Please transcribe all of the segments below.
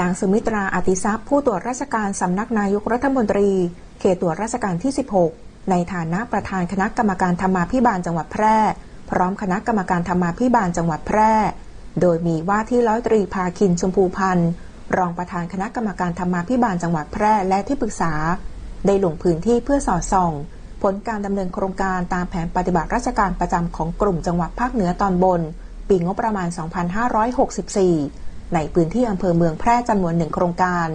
นางสุมิตราอติทรัพย์ ผู้ตรวจราชการสำนักนายกรัฐมนตรี เขตตรวจราชการที่ 16 ในฐานะประธานคณะกรรมการธรรมาภิบาลจังหวัดแพร่ พร้อมคณะกรรมการธรรมาภิบาลจังหวัดแพร่ โดยมีว่าที่ร้อยตรีภาคินชมพูพันธ์รองประธานคณะกรรมการธรรมาภิบาลจังหวัดแพร่และที่ปรึกษา ได้ลงพื้นที่เพื่อสอดส่อง ผลการดำเนินโครงการตามแผนปฏิบัติราชการประจำของกลุ่มจังหวัดภาคเหนือตอนบน ปีงบประมาณ 2564 ในพื้นที่อำเภอเมืองแพร่จำนวนหนึ่งโครงการ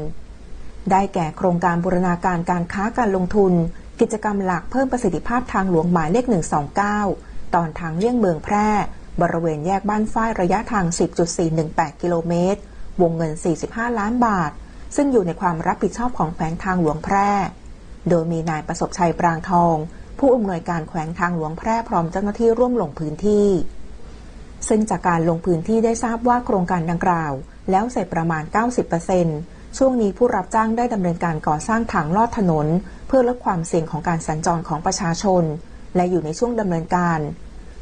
ได้แก่โครงการบูรณาการการค้าการลงทุน กิจกรรมหลักเพิ่มประสิทธิภาพทางหลวงหมายเลข 129 ตอนทางเลี่ยงเมืองแพร่ บริเวณแยกบ้านฝ้ายระยะทาง 10.418 กิโลเมตร วงเงิน 45 ล้านบาท ซึ่งอยู่ในความรับผิดชอบของแขวงทางหลวงแพร่ โดยมีนายประสบชัยปรางทอง ผู้อำนวยการแขวงทางหลวงแพร่พร้อมเจ้าหน้าที่ร่วมลงพื้นที่ซึ่งจากการลงพื้นที่ได้ทราบว่าโครงการดังกล่าว แล้วเสร็จประมาณ 90%ช่วงนี้ผู้รับจ้างได้ดำเนินการก่อสร้างทางลอดถนน เพื่อลดความเสี่ยงของการสัญจรของประชาชน และอยู่ในช่วงดำเนินการ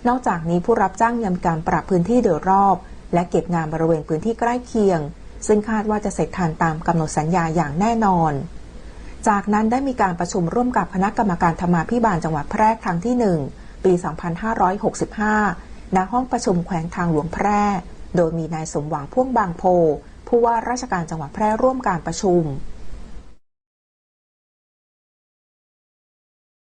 นอกจากนี้ผู้รับจ้างยังการปรับพื้นที่โดยรอบ และเก็บงานบริเวณพื้นที่ใกล้เคียง ซึ่งคาดว่าจะเสร็จทันตามกำหนดสัญญาอย่างแน่นอน จากนั้นได้มีการประชุมร่วมกับคณะกรรมการธรรมาภิบาลจังหวัดแพร่ครั้งที่ 1 ปี 2565 ณ ห้องประชุมแขวงทางหลวงแพร่ โดยมีนายสมหวังพ่วงบางโพผู้ว่าราชการจังหวัดแพร่ร่วมการประชุม